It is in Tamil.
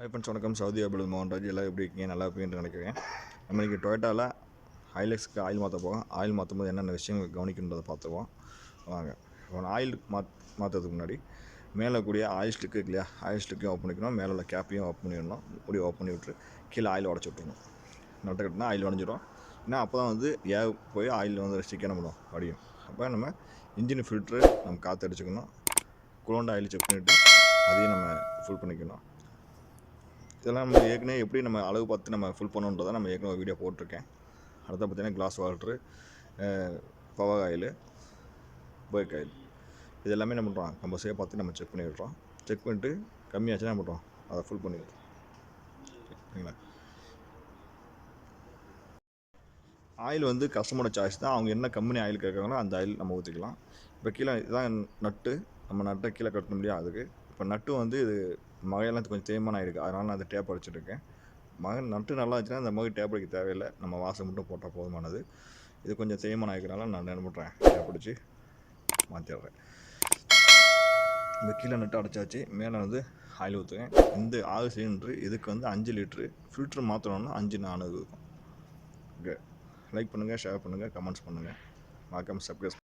ஹை ஃப்ரெண்ட்ஸ் வணக்கம். சவுதி அபுல் மோகன்ராஜ். எல்லாம் எப்படி இருக்கீங்க? நல்லா இருப்பீங்கன்னு நினைக்கிறேன். நம்ம இன்றைக்கி டொயட்டாவில் ஹைலெக்ஸ்க்கு ஆயில் மாற்ற போகிறோம் ஆயில் மாற்றும் போது என்னென்ன விஷயங்கள் கவனிக்கணுன்றதை பார்த்துருவோம். வாங்க. இப்போ ஆயில் மாத் மாற்றுறதுக்கு முன்னாடி மேலே கூடிய ஆயில் ஸ்டிக்கு இருக்கு இல்லையா? ஆயில் ஸ்டிக்கையும் ஓப்பன் பண்ணிக்கணும். மேலே உள்ள கேப்பையும் ஓப்பன் பண்ணிடணும். முடிவு ஓப்பன் பண்ணி விட்டு கீழே ஆயில் உடச்சி விட்டுருணும் நட்டை கட்டினா ஆயில் உடஞ்சிடும் ஏன்னா அப்போ தான் வந்து ஏ போய் ஆயில் வந்து ஸ்டிக் என்ன பண்ணும்? அப்போ நம்ம இன்ஜின் ஃபில்ட்ரு நம்ம காற்று அடிச்சுக்கணும். குளோண்ட ஆயில் செக் பண்ணிவிட்டு அதையும் நம்ம ஃபுல் பண்ணிக்கணும். இதெல்லாம் நம்ம ஏற்கனவே எப்படி நம்ம அளவு பார்த்து நம்ம ஃபுல் பண்ணணுன்றதை நம்ம ஏற்கனவே வீடியோ போட்டிருக்கேன். அடுத்த பார்த்தீங்கன்னா glass water power oil bike oil இது எல்லாமே என்ன பண்ணுறோம் சேவ் பார்த்து நம்ம செக் பண்ணி விட்றோம் செக் பண்ணிட்டு கம்மியாச்சுன்னா என்ன பண்ணுறோம் அதை ஃபுல் பண்ணி விடுறோம் சரிங்களா? ஆயில் வந்து கஸ்டமரோட சாய்ஸ் தான். அவங்க என்ன கம்பெனி ஆயில் கேட்குறாங்களோ அந்த ஆயில் நம்ம ஊற்றிக்கலாம் இப்போ கீழே இதுதான் நட்டு. நம்ம நட்டை கீழே கட்டணும் இல்லையா அதுக்கு இப்போ நட்டு வந்து இது மகையெல்லாம் கொஞ்சம் தேய்மானம் ஆகிருக்கு அதனால் நான் அந்த டேப் அடிச்சிட்ருக்கேன். மகன் நட்டு நல்லா இருந்துச்சுன்னா அந்த மகை டேப் அடிக்க தேவையில்லை. நம்ம வாசம் மட்டும் போட்டால் போதுமானது. இது கொஞ்சம் தேய்மானம் ஆகிக்கிறனால நான் என்ன பண்ணுறேன்? டேப் அடித்து மாற்றிடுறேன் இந்த கீழே நட்டு அடைச்சாச்சு. மேலே வந்து ஆயில் ஊற்றுவேன். இந்த ஆறு சிலிண்ட்ரு இதுக்கு வந்து அஞ்சு லிட்ரு. ஃபில்ட்ரு மாற்றணும்னா அஞ்சு நானூறு இருக்கும். ஓகே. லைக் பண்ணுங்கள் ஷேர் பண்ணுங்கள் கமெண்ட்ஸ் பண்ணுங்கள் மறக்காம சப்ஸ்கிரைப்